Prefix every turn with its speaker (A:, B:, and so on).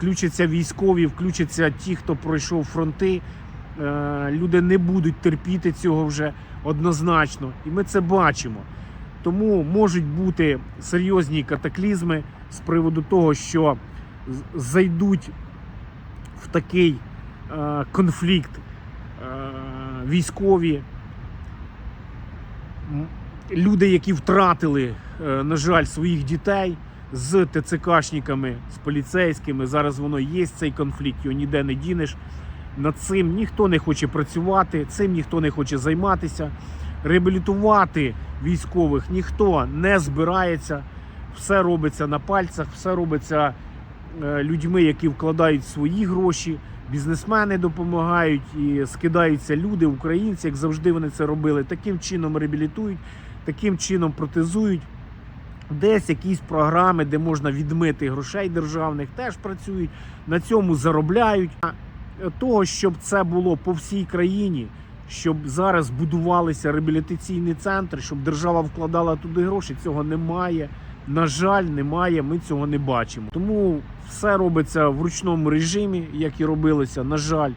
A: включаться військові, включаться ті, хто пройшов фронти. Е, Люди не будуть терпіти цього вже однозначно, і ми це бачимо. Тому можуть бути серйозні катаклізми з приводу того, що зайдуть в такий е, конфлікт е, військові, люди, які втратили, на жаль, своїх дітей з ТЦКшниками, з поліцейськими. Зараз воно є цей конфлікт, його ніде не дінеш. Над цим ніхто не хоче працювати, цим ніхто не хоче займатися. Реабілітувати військових ніхто не збирається. Все робиться на пальцях, все робиться е, людьми, які вкладають свої гроші. Бізнесмени допомагають і скидаються люди, українці, як завжди вони це робили. Таким чином реабілітують, таким чином протезують. Десь якісь програми, де можна відмити грошей державних, теж працюють, на цьому заробляють. Того, щоб це було по всій країні, щоб зараз будувалися реабілітаційні центри, щоб держава вкладала туди гроші, цього немає. На жаль, немає, ми цього не бачимо. Тому все робиться в ручному режимі, як і робилося, на жаль.